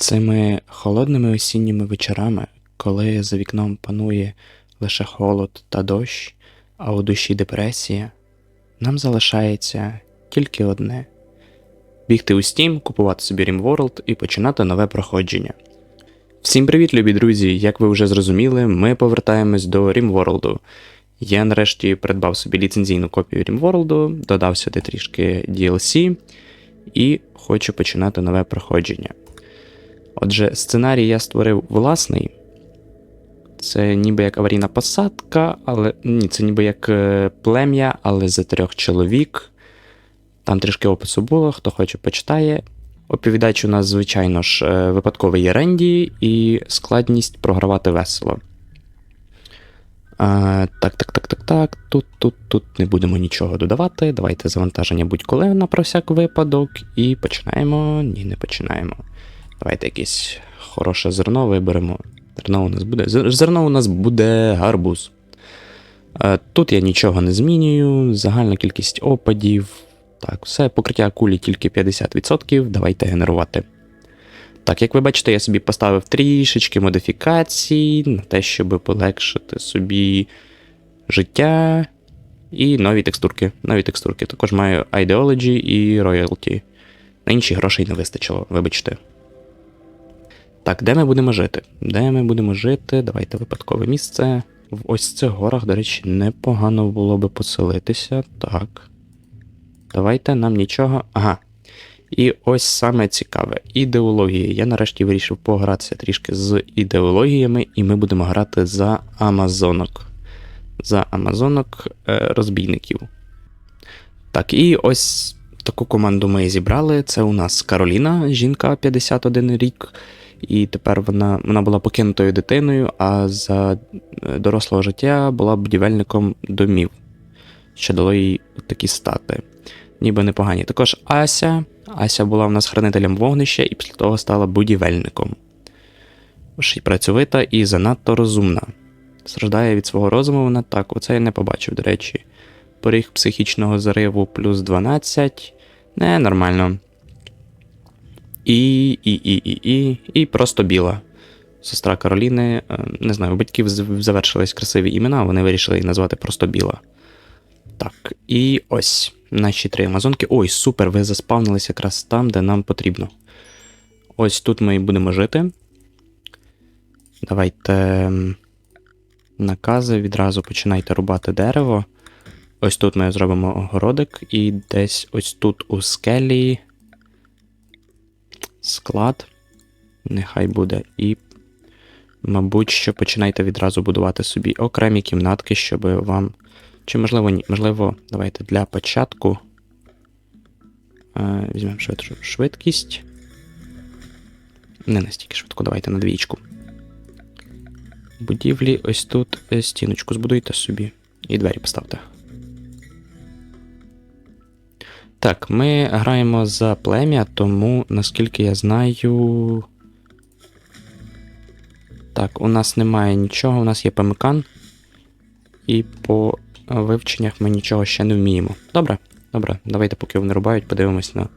Цими холодними осінніми вечорами, коли за вікном панує лише холод та дощ, а у душі депресія, нам залишається тільки одне: бігти у Steam, купувати собі RimWorld і починати нове проходження. Всім привіт, любі друзі! Як ви вже зрозуміли, ми повертаємось до RimWorld. Я нарешті придбав собі ліцензійну копію RimWorld, додав сюди трішки DLC і хочу починати нове проходження. Отже, сценарій я створив власний. Це ніби як аварійна посадка, але ні, це ніби як е, плем'я, але за трьох чоловік. Там трішки опису було, хто хоче, почитає. Оповідач у нас, звичайно ж, е, випадковий Ренді і складність програвати весело. А, так, так, так, так, так. Тут, тут, тут не будемо нічого додавати. Давайте завантаження будь-коли на про всяк випадок. І починаємо. Ні, не починаємо. Давайте якесь хороше зерно виберемо. Зерно у нас буде. Зерно у нас буде гарбуз. Е, Тут я нічого не змінюю. Загальна кількість опадів. Так, все, покриття кулі тільки 50%. Давайте генерувати. Так, як ви бачите, я собі поставив трішечки модифікацій на те, щоб полегшити собі життя. І нові текстурки. Нові текстурки. Також маю Ideology і Royalty. На інші грошей не вистачило, вибачте. Так, де ми будемо жити? Де ми будемо жити? Давайте випадкове місце. В ось цих горах, до речі, непогано було би поселитися. Так. Давайте нам нічого. Ага. І ось саме цікаве ідеологія. Я нарешті вирішив погратися трішки з ідеологіями, і ми будемо грати за Амазонок. За Амазонок е, розбійників. Так, і ось таку команду ми зібрали. Це у нас Кароліна, жінка 51 рік. І тепер вона, вона була покинутою дитиною, а за е, дорослого життя була будівельником домів, що дало їй такі стати. Ніби непогані. Також Ася. Ася була в нас хранителем вогнища і після того стала будівельником. Ще працьовита і занадто розумна. Страждає від свого розуму вона так, оце я не побачив, до речі. Поріг психічного зариву плюс 12. Не, нормально. І, і, і, і, і, і просто біла. Сестра Кароліни, е, не знаю, у батьків завершились красиві імена, вони вирішили її назвати просто біла. Так, і ось наші три амазонки. Ой, супер, ви заспавнились якраз там, де нам потрібно. Ось тут ми і будемо жити. Давайте накази відразу починайте рубати дерево. Ось тут ми зробимо огородик, і десь ось тут у скелі склад. Нехай буде. І, мабуть, що починайте відразу будувати собі окремі кімнатки, щоб вам. Чи можливо ні? Можливо, давайте для початку. Е, візьмемо швидкість. Не настільки швидко, давайте на двічку. Будівлі, ось тут е, стіночку збудуйте собі. І двері поставте. Так, ми граємо за плем'я, тому, наскільки я знаю. Так, у нас немає нічого, у нас є пемикан. І по вивченнях ми нічого ще не вміємо. Добре, добре, давайте, поки вони рубають, подивимось на.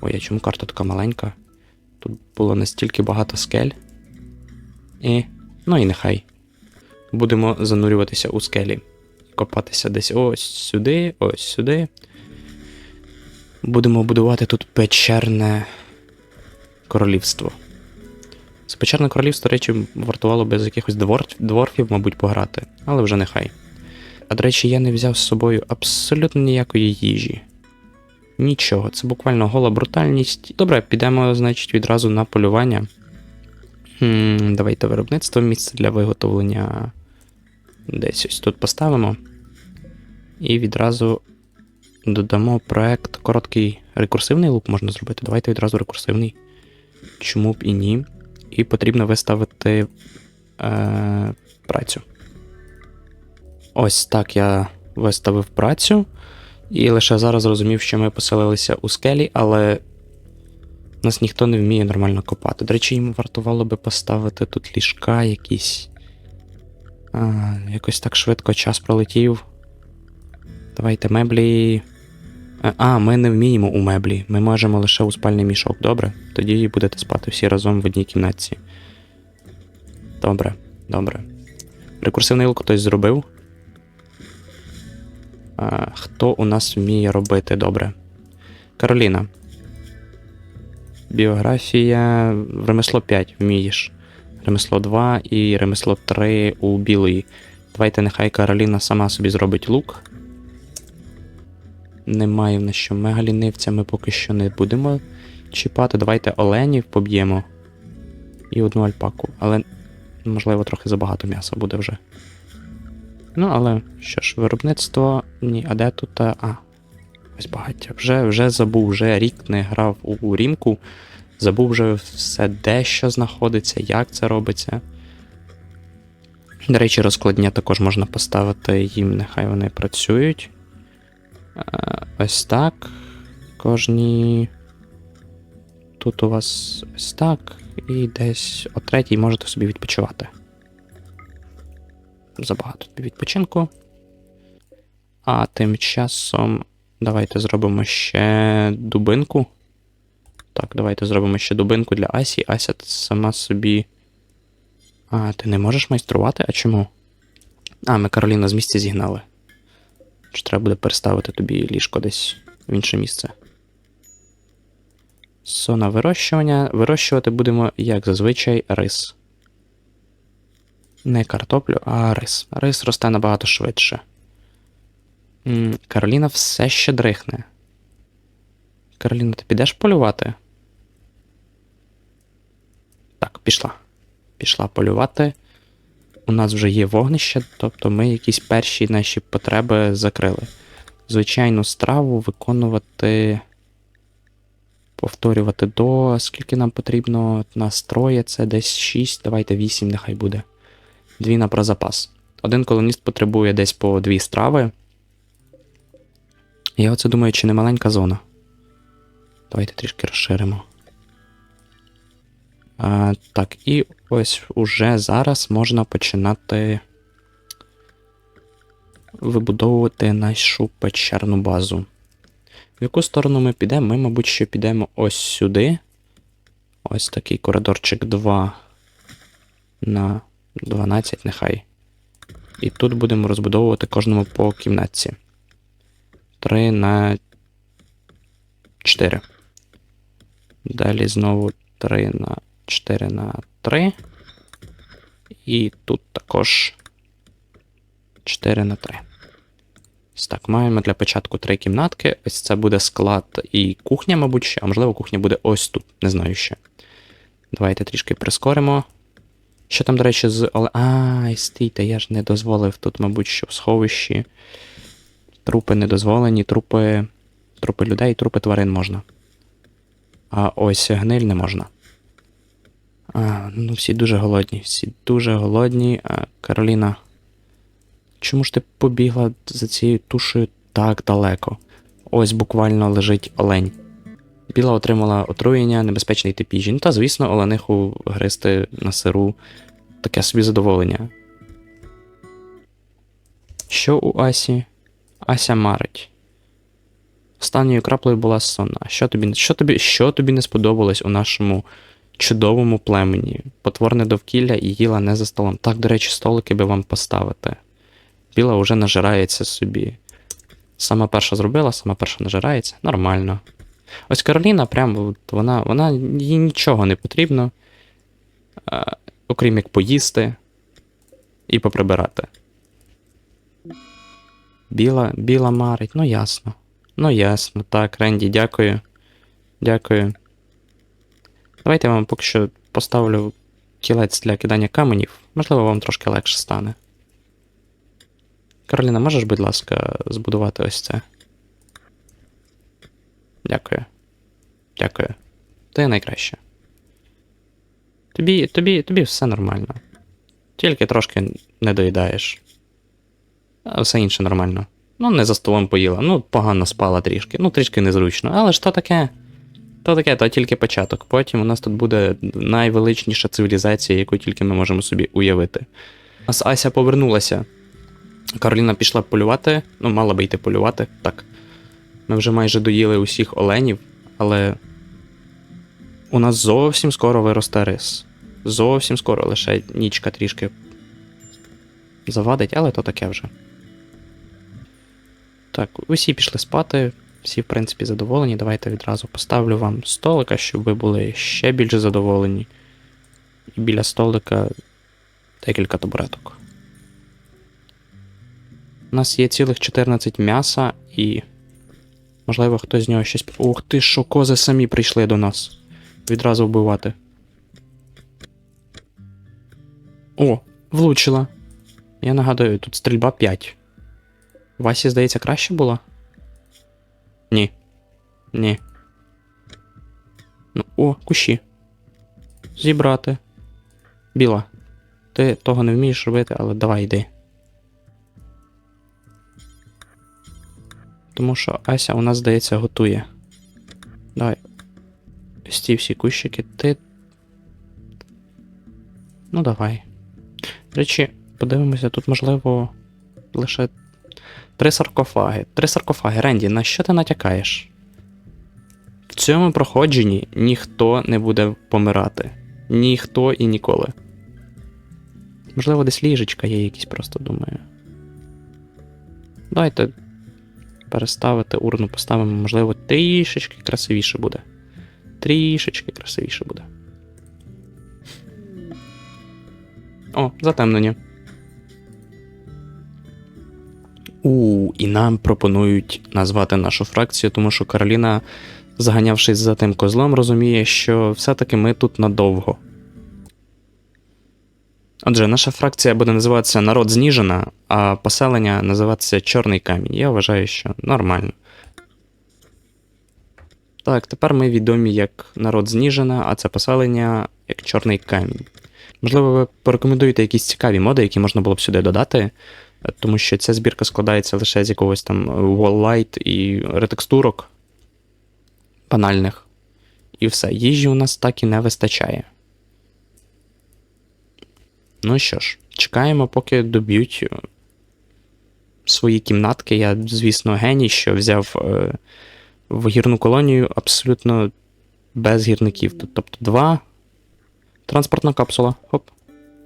Ой, а чому карта така маленька? Тут було настільки багато скель. І. Ну і нехай. Будемо занурюватися у скелі. Копатися десь ось сюди, ось сюди. Будемо будувати тут печерне королівство. З печерне королівство, речі, вартувало би з якихось двор... дворфів, мабуть, пограти, але вже нехай. А до речі, я не взяв з собою абсолютно ніякої їжі. Нічого, це буквально гола брутальність. Добре, підемо, значить, відразу на полювання. Хм, давайте виробництво місце для виготовлення. Десь ось тут поставимо. І відразу додамо проект короткий рекурсивний луп можна зробити. Давайте відразу рекурсивний. Чому б і ні. І потрібно виставити е, працю. Ось так я виставив працю. І лише зараз зрозумів, що ми поселилися у скелі, але нас ніхто не вміє нормально копати. До речі, їм вартувало би поставити тут ліжка якісь. А, якось так швидко час пролетів. Давайте меблі. Е, А, ми не вміємо у меблі. Ми можемо лише у спальний мішок, добре? тоді будете спати всі разом в одній кімнатці. Добре, добре. Рекурсивний лук хтось зробив. А, хто у нас вміє робити добре? Кароліна. Біографія. Ремесло 5 вмієш. Ремесло 2 і ремесло 3 у білої. Давайте нехай Кароліна сама собі зробить лук. Немає в нас що мегалінивця, ми поки що не будемо чіпати. Давайте оленів поб'ємо. І одну альпаку. Але, можливо, трохи забагато м'яса буде вже. Ну, але що ж, виробництво. Ні, а де тут. а. Ось багаття. Вже, вже забув, вже рік не грав у рімку. Забув вже все, де що знаходиться, як це робиться. До речі, розкладня також можна поставити їм, нехай вони працюють. Е, Ось так. Кожні. Тут у вас ось так. І десь о третій можете собі відпочивати. Забагато відпочинку. А тим часом давайте зробимо ще дубинку. Так, давайте зробимо ще дубинку для Асі. Ася сама собі. А, ти не можеш майструвати? А чому? А, ми Кароліна з місця зігнали. Чи треба буде переставити тобі ліжко десь в інше місце? Сона вирощування. Вирощувати будемо, як зазвичай, рис. Не картоплю, а рис. Рис росте набагато швидше. Кароліна все ще дрихне. Кароліна, ти підеш полювати? Так, пішла. Пішла полювати. У нас вже є вогнище, тобто ми якісь перші наші потреби закрили. Звичайну страву виконувати. Повторювати до. Скільки нам потрібно настроє, це десь 6, давайте 8, нехай буде. Дві на прозапас. Один колоніст потребує десь по дві страви. Я оце думаю, чи не маленька зона. Давайте трішки розширимо. А, так, і ось уже зараз можна починати вибудовувати нашу печерну базу. В яку сторону ми підемо? Ми, мабуть, що підемо ось сюди. Ось такий коридорчик 2 на 12, нехай. І тут будемо розбудовувати кожному по кімнатці. 3 на 4. Далі знову 3 на 4 на 3. І тут також 4 на 3. Ось так, маємо для початку три кімнатки. Ось це буде склад і кухня, мабуть, ще, а можливо, кухня буде ось тут, не знаю ще. Давайте трішки прискоримо. Що там, до речі, з. Ай, стійте, я ж не дозволив тут, мабуть, що в сховищі. Трупи не дозволені, трупи. Трупи людей, трупи тварин можна. А ось гниль не можна. А, ну всі дуже голодні, всі дуже голодні. А, Кароліна. Чому ж ти побігла за цією тушею так далеко? Ось буквально лежить олень. Біла отримала отруєння, небезпечний тип їжі. Ну та, звісно, олениху гристи на сиру таке собі задоволення. Що у Асі? Ася марить. Останньою краплею була сонна. Що тобі, що, тобі, що тобі не сподобалось у нашому чудовому племені? Потворне довкілля і їла не за столом. Так, до речі, столики би вам поставити. Біла вже нажирається собі. Сама перша зробила, сама перша нажирається. Нормально. Ось Кароліна, прям вона, вона їй нічого не потрібно, а, окрім як поїсти і поприбирати. Біла, біла марить, ну ясно. Ну ясно. Так, Ренді, дякую. Дякую. Давайте я вам поки що поставлю кілець для кидання каменів. Можливо, вам трошки легше стане. Кароліна, можеш, будь ласка, збудувати ось це? Дякую. Дякую. Ти найкраще. Тобі, тобі, тобі все нормально. Тільки трошки не доїдаєш. А все інше нормально. Ну, не за столом поїла. Ну, погано спала трішки. Ну, трішки незручно. Але ж то таке. То таке, то тільки початок. Потім у нас тут буде найвеличніша цивілізація, яку тільки ми можемо собі уявити. У нас Ася повернулася. Кароліна пішла полювати. Ну, мала би йти полювати. Так. Ми вже майже доїли усіх оленів, але. У нас зовсім скоро виросте рис. Зовсім скоро, лише нічка трішки завадить, але то таке вже. Так, усі пішли спати, всі, в принципі, задоволені. Давайте відразу поставлю вам столика, щоб ви були ще більш задоволені. І біля столика декілька табуреток. У нас є цілих 14 м'яса і. Можливо, хтось з нього щось. Ух ти, що кози самі прийшли до нас. Відразу вбивати. О, влучила. Я нагадую, тут стрільба 5. Васі, здається, краще було? Ні. Ну, о, кущі. Зібрати. Біла. Ти того не вмієш робити, але давай йди. Тому що Ася у нас, здається, готує. Давай. Ось ці всі кущики. Ти. Ну, давай. До речі, подивимося, тут, можливо, лише три саркофаги. Три саркофаги. Ренді, на що ти натякаєш? Цьому проходженні ніхто не буде помирати. Ніхто і ніколи. Можливо, десь ліжечка є якісь, просто думаю. Давайте переставити урну, поставимо, можливо, трішечки красивіше буде. Трішечки красивіше буде. О, затемнення. У, і нам пропонують назвати нашу фракцію, тому що Кароліна, заганявшись за тим козлом, розуміє, що все-таки ми тут надовго. Отже, наша фракція буде називатися Народ Зніжена, а поселення називатися Чорний камінь. Я вважаю, що нормально. Так, тепер ми відомі як народ Зніжена, а це поселення як Чорний камінь. Можливо, ви порекомендуєте якісь цікаві моди, які можна було б сюди додати, тому що ця збірка складається лише з якогось там wall light і ретекстурок банальних. І все, їжі у нас так і не вистачає. Ну що ж, чекаємо, поки доб'ють е, свої кімнатки. Я, звісно, геній, що взяв е, в гірну колонію абсолютно без гірників. Тобто два. Транспортна капсула. Хоп.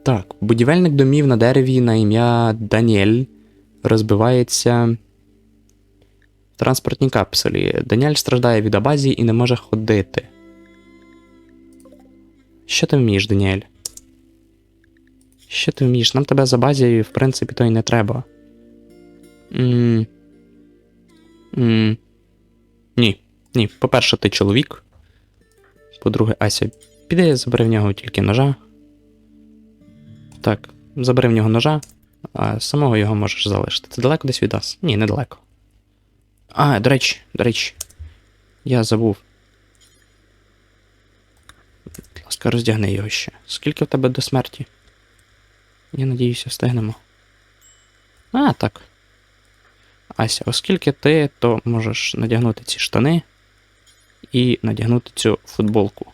Так, будівельник домів на дереві на ім'я Даніель розбивається транспортній капсулі. Даніель страждає від абазії і не може ходити. Що ти вмієш, Даніель? Що ти вмієш? Нам тебе за базією, в принципі, то й не треба. М. М. Ні. Ні. По-перше, ти чоловік. По-друге, Ася, піде, забери в нього тільки ножа. Так, забери в нього ножа, а самого його можеш залишити. Це далеко десь від нас? Ні, недалеко. А, до речі, до речі, я забув. Будь ласка, роздягни його ще. Скільки в тебе до смерті? Я надіюся, встигнемо. А, так. Ася, оскільки ти, то можеш надягнути ці штани і надягнути цю футболку.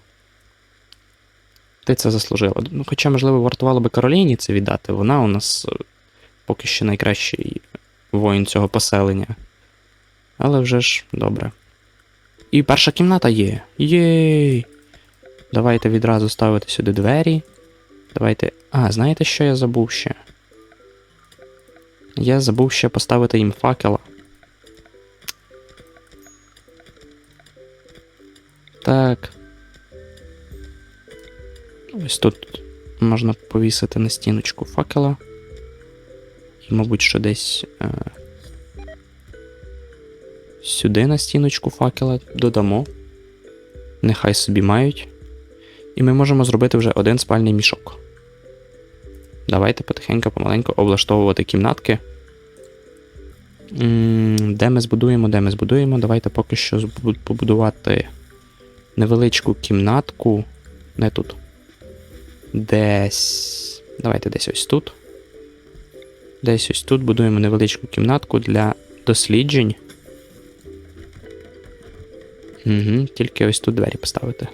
Ти це заслужила. Ну, Хоча, можливо, вартувало би Кароліні це віддати, вона у нас е, поки що найкращий воїн цього поселення. Але вже ж добре. І перша кімната є. Єй! Давайте відразу ставити сюди двері. Давайте. А, знаєте, що я забув ще? Я забув ще поставити їм факела. Так. Ось тут можна повісити на стіночку факела. І, мабуть, що десь е, сюди на стіночку факела додамо. Нехай собі мають. І ми можемо зробити вже один спальний мішок. Давайте потихеньку, помаленьку облаштовувати кімнатки. Де ми збудуємо, де ми збудуємо. Давайте поки що побудувати невеличку кімнатку. Не тут. Десь. Давайте десь ось тут. Десь ось тут будуємо невеличку кімнатку для досліджень. Угу, тільки ось тут двері поставити.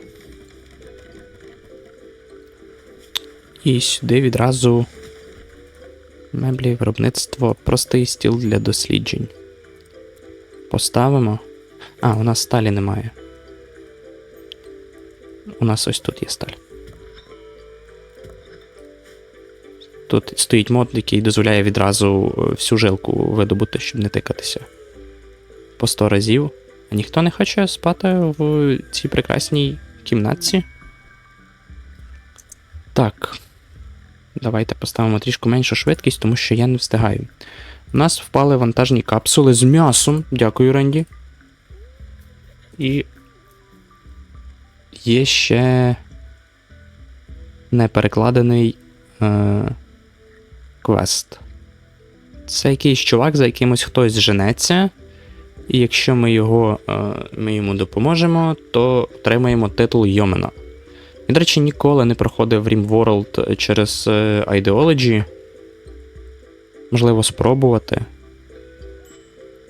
І сюди відразу меблі, виробництво, простий стіл для досліджень. Поставимо. А, у нас сталі немає. у нас ось тут є сталь. Тут стоїть мод, який дозволяє відразу е, всю жилку видобути, щоб не тикатися. По 100 разів. Ніхто не хоче спати в цій прекрасній кімнатці. Так. Давайте поставимо трішки меншу швидкість, тому що я не встигаю. У нас впали вантажні капсули з м'ясом. Дякую, Ренді. І. Є ще неперекладений е, квест. Це якийсь чувак, за якимось хтось женеться. І якщо ми його, е, ми йому допоможемо, то отримаємо титул Йомена. Я, до речі, ніколи не проходив RimWorld через е, Ideology. Можливо, спробувати.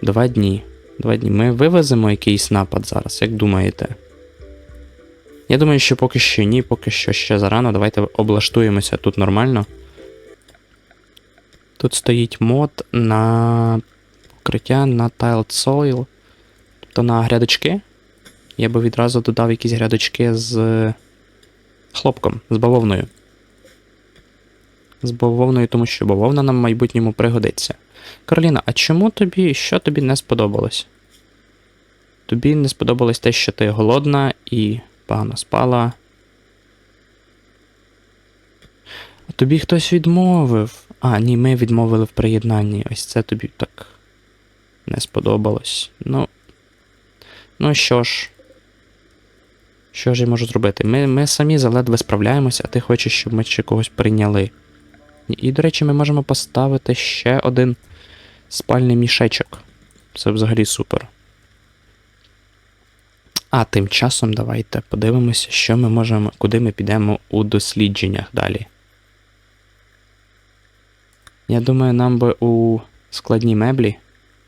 Два дні. Два дні. Ми вивеземо якийсь напад зараз, як думаєте? Я думаю, що поки що ні, поки що ще зарано. Давайте облаштуємося тут нормально. Тут стоїть мод на покриття на Tiled Soil. Тобто на грядочки. Я би відразу додав якісь грядочки з хлопком, з бавовною. З бавовною, тому що бавовна нам в майбутньому пригодиться. Кароліна, а чому тобі, що тобі не сподобалось? Тобі не сподобалось те, що ти голодна і погано спала. Тобі хтось відмовив. А, ні, ми відмовили в приєднанні. Ось це тобі так не сподобалось. Ну. Ну що ж. Що ж я можу зробити? Ми, ми самі заледве справляємося, а ти хочеш, щоб ми ще когось прийняли. І, до речі, ми можемо поставити ще один спальний мішечок. Це взагалі супер. А тим часом давайте подивимося, що ми можемо, куди ми підемо у дослідженнях далі. Я думаю, нам би у складній меблі,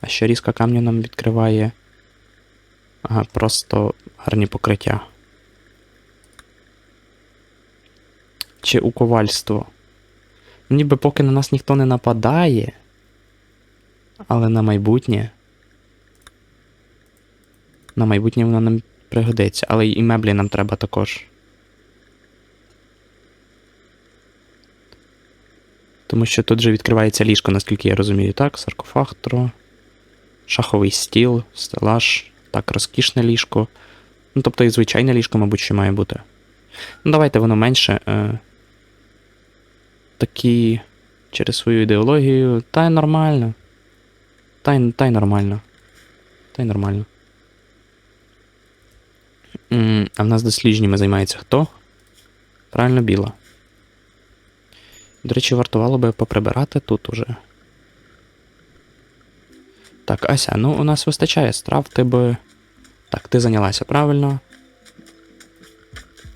а ще різка камню нам відкриває. Ага, просто гарні покриття. Чи у ковальство. Ніби поки на нас ніхто не нападає. Але на майбутнє. На майбутнє воно нам пригодиться, але і меблі нам треба також. Тому що тут же відкривається ліжко, наскільки я розумію, так? Саркофаг, тро, шаховий стіл, стелаж, так, розкішне ліжко. Ну, тобто і звичайне ліжко, мабуть, ще має бути. Ну, давайте воно менше. Е, Такі через свою ідеологію. Та й нормально. Та й, та й нормально. Та й нормально. А в нас дослідженнями займається хто? Правильно, біла. До речі, вартувало би поприбирати тут уже. Так, Ася, ну у нас вистачає страв, ти би. Так, ти зайнялася правильно.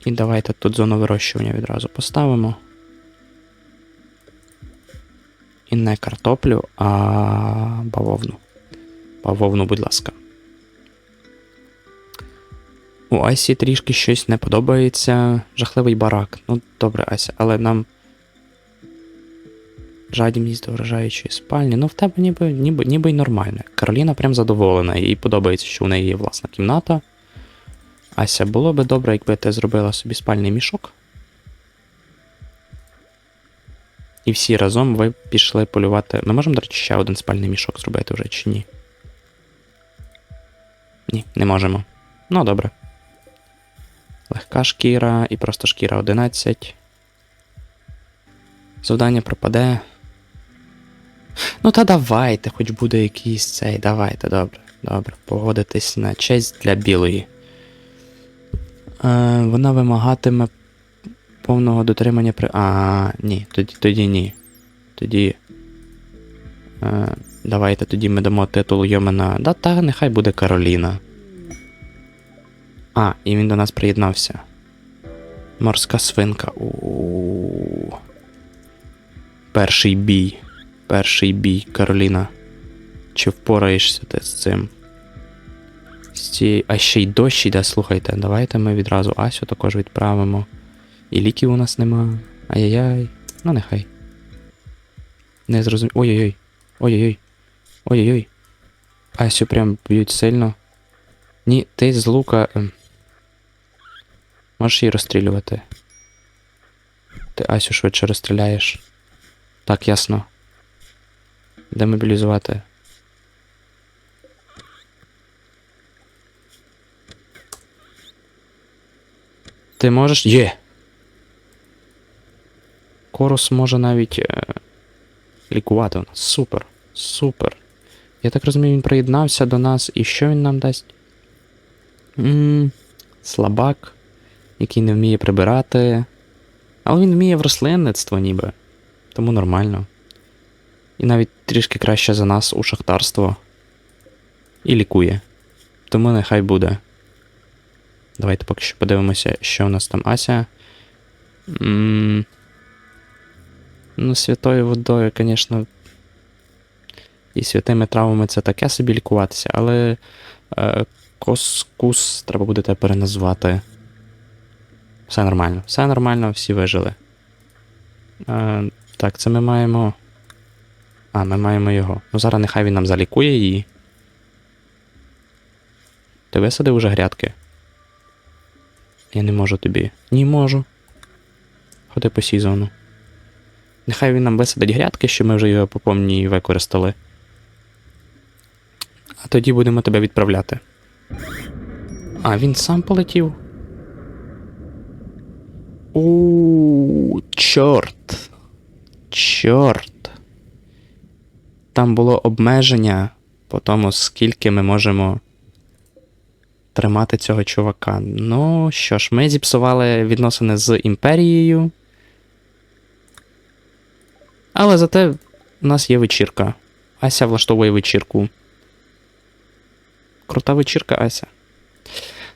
І давайте тут зону вирощування відразу поставимо. І не картоплю, а бавовну. Бавовну, будь ласка. У Асі трішки щось не подобається. Жахливий барак. Ну, добре, Ася, але нам. Жадібність до вражаючої спальні. Ну, в тебе ніби ніби, ніби й нормально. Кароліна прям задоволена, їй подобається, що у неї є власна кімната. Ася, було би добре, якби ти зробила собі спальний мішок. І всі разом ви пішли полювати. Ми можемо, до речі, ще один спальний мішок зробити вже чи ні? Ні, не можемо. Ну, добре. Легка шкіра і просто шкіра 11. Завдання пропаде. Ну, та давайте, хоч буде якийсь цей. Давайте, добре. Добре. Погодитись на честь для білої. Е, вона вимагатиме повного дотримання при. А, ні, тоді тоді ні. Тоді. Е, давайте тоді ми дамо титул Йомена. Да, та нехай буде Кароліна. А, і він до нас приєднався. Морська свинка. У. Перший бій. Перший бій, Кароліна. Чи впораєшся ти з цим? З цією... А ще й дощ іде, слухайте. Давайте ми відразу Асю також відправимо. І ліків у нас нема. Ай-яй-яй. Ну нехай. Не зрозумів. Ой-ой-ой. Ой-ой-ой. Ой-ой-ой. Асю прям б'ють сильно. Ні, ти з лука. ем. Можеш її розстрілювати. Ти Асю швидше розстріляєш. Так, ясно. Демобілізувати. Ти можеш. Є! Корус може навіть е, лікувати нас. Супер. Супер. Я так розумію, він приєднався до нас. І що він нам дасть? м слабак, який не вміє прибирати. Але він вміє в рослинництво ніби. Тому нормально. І навіть трішки краще за нас у шахтарство. І лікує. Тому нехай буде. Давайте поки що подивимося, що у нас там Ася. м Ну, святою водою, звісно. І святими травами це таке собі лікуватися, але е, коскус треба буде тебе переназвати. Все нормально, все нормально, всі вижили. Е, так, це ми маємо. А, ми маємо його. Ну зараз нехай він нам залікує її. Ти висадив уже грядки? Я не можу тобі. Ні можу. Ходи по сезону. Нехай він нам висадить грядки, щоб ми вже його по повній використали. А тоді будемо тебе відправляти. А, він сам полетів. У чорт. Чорт. Там було обмеження по тому, скільки ми можемо тримати цього чувака. Ну що ж, ми зіпсували відносини з імперією. Але зате у нас є вечірка. Ася влаштовує вечірку. Крута вечірка, Ася.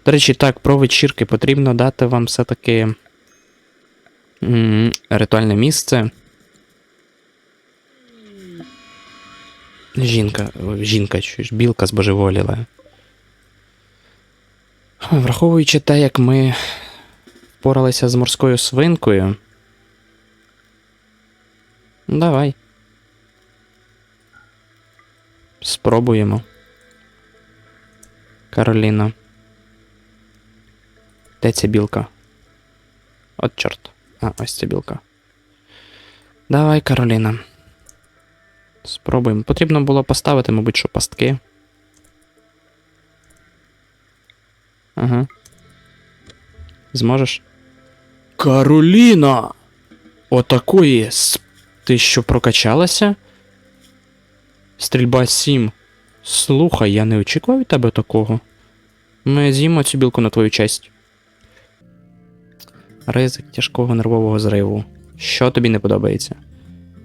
До речі, так, про вечірки потрібно дати вам все-таки ритуальне місце. Жінка, жінка, чуєш, білка збожеволіла. Враховуючи те, як ми впоралися з морською свинкою. Давай. Спробуємо. Кароліна. Де ця білка? От чорт. А, ось ця білка. Давай, Кароліна. Спробуємо. Потрібно було поставити, мабуть, що пастки. Ага. Зможеш? Кароліна! Отакої. Ти що прокачалася? Стрільба 7. Слухай, я не очікував від тебе такого. Ми з'їмо цю білку на твою честь. Ризик тяжкого нервового зриву. Що тобі не подобається?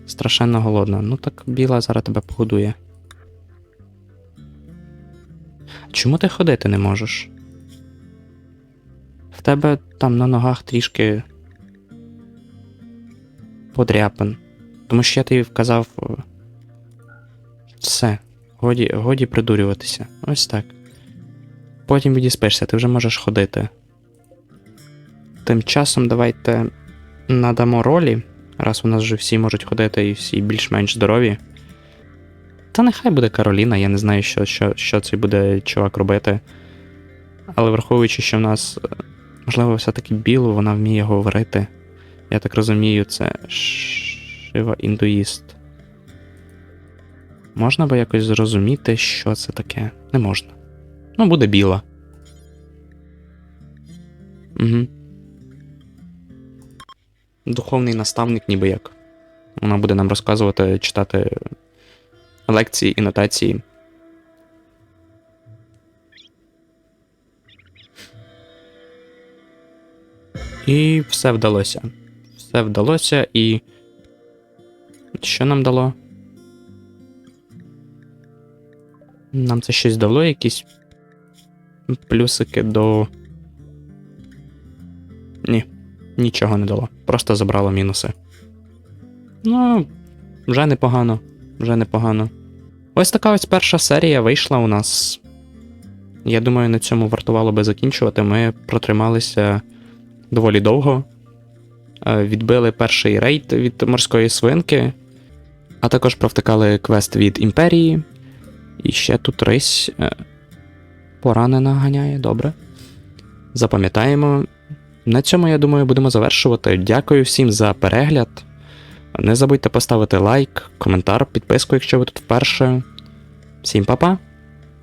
Страшенно голодна. Ну так біла зараз тебе погодує. Чому ти ходити не можеш? В тебе там на ногах трішки подряпин. Тому що я тобі вказав. е, Все. Годі, годі придурюватися. Ось так. Потім відіспишся, ти вже можеш ходити. Тим часом давайте надамо ролі, раз у нас вже всі можуть ходити і всі більш-менш здорові. Та нехай буде Кароліна, я не знаю, що, що, що цей буде чувак робити. Але враховуючи, що в нас, е, можливо, все-таки білу, вона вміє говорити. Я так розумію, це шива індуїст. Можна би якось зрозуміти, що це таке? Не можна. Ну, буде біла. Угу. Духовний наставник, ніби як. Вона буде нам розказувати, читати лекції і нотації. І все вдалося. Все вдалося і. Що нам дало? Нам це щось дало, якісь плюсики до. Ні, нічого не дало. Просто забрало мінуси. Ну, вже непогано. Вже непогано. Ось така ось перша серія вийшла у нас. Я думаю, на цьому вартувало би закінчувати. Ми протрималися доволі довго. Е, Відбили перший рейд від морської свинки, а також провтикали квест від імперії. І ще тут рись е, поранена ганяє, добре. Запам'ятаємо. На цьому, я думаю, будемо завершувати. Дякую всім за перегляд. Не забудьте поставити лайк, коментар, підписку, якщо ви тут вперше. Всім па-па!